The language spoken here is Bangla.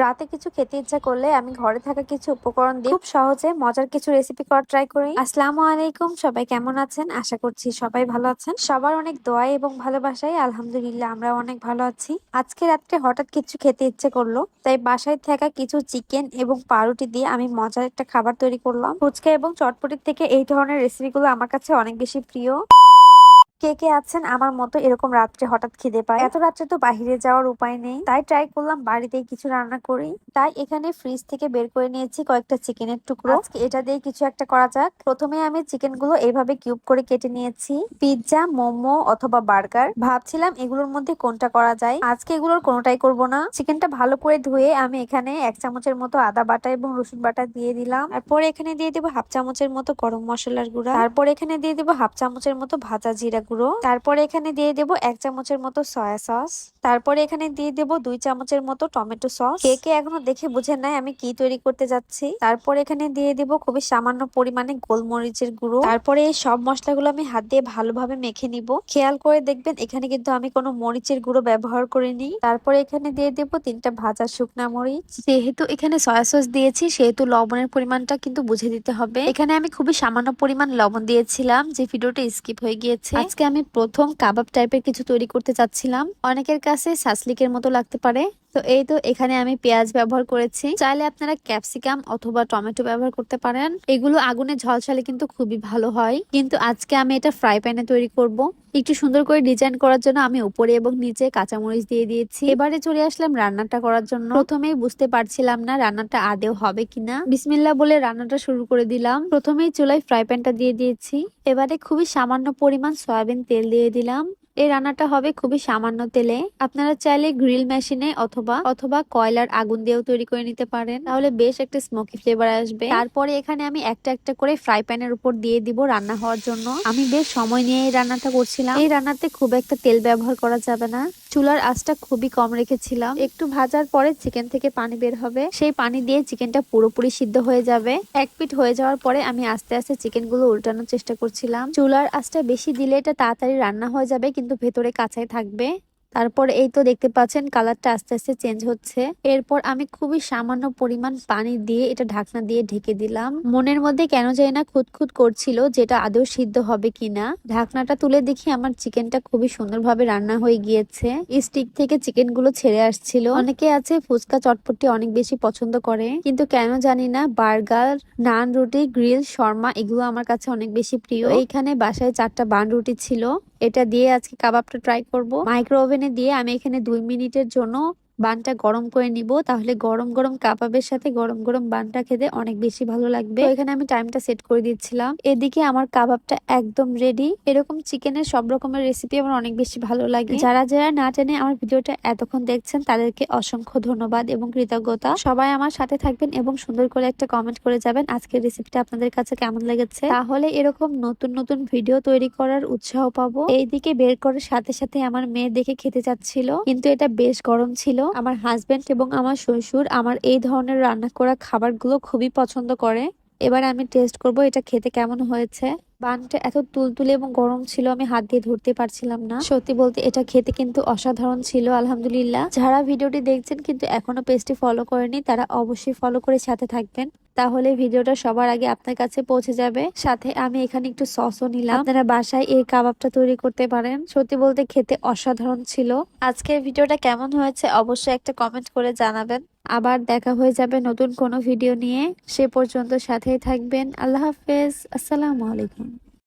রাতে কিছু খেতে ইচ্ছা করলে আমি ঘরে থাকা কিছু উপকরণ দিয়ে খুব সহজে মজার কিছু রেসিপি করার ট্রাই করি। আসসালামু আলাইকুম, সবাই কেমন আছেন? আশা করছি সবাই ভালো আছেন। সবার অনেক দোয়া এবং ভালোবাসায় আলহামদুলিল্লাহ আমরা অনেক ভালো আছি। আজকে রাত্রে হঠাৎ কিছু খেতে ইচ্ছে করল, তাই বাসায় থাকা কিছু চিকেন এবং পাউরুটি দিয়ে আমি মজার একটা খাবার তৈরি করলাম। ফুচকা এবং চটপটির থেকে এই ধরনের রেসিপিগুলো আমার কাছে অনেক বেশি প্রিয়। কে কে আছেন? আমার মতো এরকম রাত্রে হঠাৎ খিদে পায়। এত রাত্রে তো বাহিরে যাওয়ার উপায় নেই। তাই ট্রাই করলাম বাড়িতেই কিছু রান্না করি। তাই এখানে ফ্রিজ থেকে বের করে নিয়েছি কয়েকটা চিকেনের টুকরো। এটা দিয়ে কিছু একটা করা যাক। প্রথমে আমি চিকেনগুলো এইভাবে কিউব করে কেটে নিয়েছি। পিৎজা, মোমো অথবা বার্গার। ভাবছিলাম এগুলোর মধ্যে কোনটা করা যায়। আজকে এগুলোর কোনোটাই করব না। চিকেনটা ভালো করে ধুয়ে আমি এখানে এক চামচের মতো আদা বাটা এবং রসুন বাটা দিয়ে দিলাম। তারপর এখানে দিয়ে দেবো হাফ চামচের মতো গরম মশলার গুঁড়া। তারপর এখানে দিয়ে দেবো হাফ চামচের মতো ভাজা জিরা গুঁড়ো। তারপরে এখানে দিয়ে দেব এক চামচের মতো সয়া সস। তারপরে এখানে দিয়ে দেব দুই চামচের মতো টমেটো সস। কে কে এখনও দেখে বুঝে নাই আমি কি তৈরি করতে যাচ্ছি। তারপর এখানে দিয়ে দেব খুবই সামান্য পরিমাণে গোলমরিচের গুঁড়ো। তারপরে এই সব মশলাগুলো আমি হাত দিয়ে ভালোভাবে মেখে নিব। খেয়াল করে দেখবেন এখানে কিন্তু আমি কোনো মরিচের গুঁড়ো ব্যবহার করিনি। তারপরে এখানে দিয়ে দেব তিনটা ভাজা শুকনা মরিচ। যেহেতু এখানে সয়া সস দিয়েছি, সেহেতু লবণের পরিমাণটা কিন্তু বুঝে দিতে হবে। এখানে আমি খুবই সামান্য পরিমাণ লবণ দিয়েছিলাম, যে ভিডিওটা স্কিপ হয়ে গিয়েছে। আজকে আমি প্রথম কাবাব টাইপের কিছু তৈরি করতে চাচ্ছিলাম। অনেকের কাছে সাসলিকের মতো লাগতে পারে। তো এই তো এখানে আমি পেঁয়াজ ব্যবহার করেছি। চাইলে আপনারা ক্যাপসিকাম অথবা টমেটো ব্যবহার করতে পারেন। এগুলো আগুনে ঝলসালে কিন্তু খুবই ভালো হয়। কিন্তু আজকে আমি এটা ফ্রাই প্যানে তৈরি করব। একটু সুন্দর করে ডিজাইন করার জন্য আমি উপরে এবং নিচে কাঁচামরিচ দিয়ে দিয়েছি। এবারে চলে আসলাম রান্নাটা করার জন্য। প্রথমেই বুঝতে পারছিলাম না রান্নাটা আদেও হবে কিনা। বিসমিল্লা বলে রান্নাটা শুরু করে দিলাম। প্রথমেই চুলায় ফ্রাই প্যানটা দিয়ে দিয়েছি। এবারে খুবই সামান্য পরিমাণ সয়াবিন তেল দিয়ে দিলাম। এই রান্নাটা হবে খুবই সামান্য তেলে। আপনারা চাইলে গ্রিল মেশিনে অথবা অথবা কয়লার আগুন দিয়েও তৈরি করে নিতে পারেন। তাহলে বেশ একটা স্মোকি ফ্লেভার আসবে। তারপরে এখানে আমি একটা একটা করে ফ্রাই প্যানের উপর দিয়ে দিব রান্না হওয়ার জন্য। আমি বেশ সময় নিয়ে এই রান্নাটা করছিলাম। এই রান্নাতে খুব একটা তেল ব্যবহার করা যাবে না। চুলার আঁচটা খুবই কম রেখেছিলাম। একটু ভাজার পরে চিকেন থেকে পানি বের হবে। সেই পানি দিয়ে চিকেনটা পুরোপুরি সিদ্ধ হয়ে যাবে। এক পিট হয়ে যাওয়ার পরে আমি আস্তে আস্তে চিকেনগুলো উল্টানোর চেষ্টা করছিলাম। চুলার আঁচটা বেশি দিলে এটা তাড়াতাড়ি রান্না হয়ে যাবে। কিন্তু ভেতরে কাঁচাই থাকবে। তারপর এই তো দেখতে পাচ্ছেন কালারটা আস্তে আস্তে চেঞ্জ হচ্ছে। এরপর আমি খুবই সামান্য পরিমাণ পানি দিয়ে এটা ঢাকনা দিয়ে ঢেকে দিলাম। মনের মধ্যে কেন যায় না খুঁতখুত করছিল যেটা আদৌ সিদ্ধ হবে কিনা। ঢাকনাটা তুলে দেখি আমার চিকেনটা খুবই সুন্দরভাবে রান্না হয়ে গিয়েছে। স্টিক থেকে চিকেনগুলো ছেড়ে আসছিল। অনেকে আছে ফুচকা চটপটি অনেক বেশি পছন্দ করে, কিন্তু কেন জানি না বার্গার, নান রুটি, গ্রিল, শর্মা এগুলো আমার কাছে অনেক বেশি প্রিয়। এইখানে বাসায় চারটা বান রুটি ছিল। এটা দিয়ে আজকে কাবাবটা ট্রাই করব। মাইক্রো ওভেনে দিয়ে আমি এখানে দুই মিনিটের জন্য বানটা গরম করে নিব, তাহলে গরম গরম কাবাবের সাথে গরম গরম বানটা খেতে অনেক বেশি ভালো লাগবে। এখানে আমি টাইমটা সেট করে দিচ্ছিলাম। এদিকে আমার কাবাবটা একদম রেডি এরকম চিকেনের সব রকমের রেসিপি আমার অনেক বেশি ভালো লাগে। যারা যারা না জানে আমার ভিডিওটা এতক্ষণ দেখছেন, তাদেরকে অসংখ্য ধন্যবাদ এবং কৃতজ্ঞতা। সবাই আমার সাথে থাকবেন এবং সুন্দর করে একটা কমেন্ট করে যাবেন আজকের রেসিপিটা আপনাদের কাছে কেমন লেগেছে। তাহলে এরকম নতুন নতুন ভিডিও তৈরি করার উৎসাহ পাবো। এইদিকে বের করার সাথে সাথে আমার মেয়ে দেখে খেতে চাচ্ছিল, কিন্তু এটা বেশ গরম ছিল। আমার হাজবেন্ড এবং আমার শ্বশুর আমার এই ধরনের রান্না করা খাবারগুলো খুবই পছন্দ করে। এবার আমি টেস্ট করব এটা খেতে কেমন হয়েছে। বানটা এত তুলতুলে এবং গরম ছিল আমি হাত দিয়ে ধরতে পারছিলাম না। সত্যি বলতে এটা খেতে কিন্তু অসাধারণ ছিল, আলহামদুলিল্লাহ। যারা ভিডিওটি দেখছেন কিন্তু এখনও পেজটি ফলো করেনি তারা অবশ্যই ফলো করে সাথে থাকবেন। তাহলে ভিডিওটা সবার আগে আপনার কাছে পৌঁছে যাবে। সাথে আমি এখানে একটু সসও নিলাম। আপনারা বাসায় এই কাবাবটা তৈরি করতে পারেন। সত্যি বলতে খেতে অসাধারণ ছিল। আজকের ভিডিওটা কেমন হয়েছে অবশ্যই একটা কমেন্ট করে জানাবেন। আবার দেখা হয়ে যাবে নতুন কোনো ভিডিও নিয়ে। সে পর্যন্ত সাথেই থাকবেন। আল্লাহ হাফেজ। আসসালামু আলাইকুম।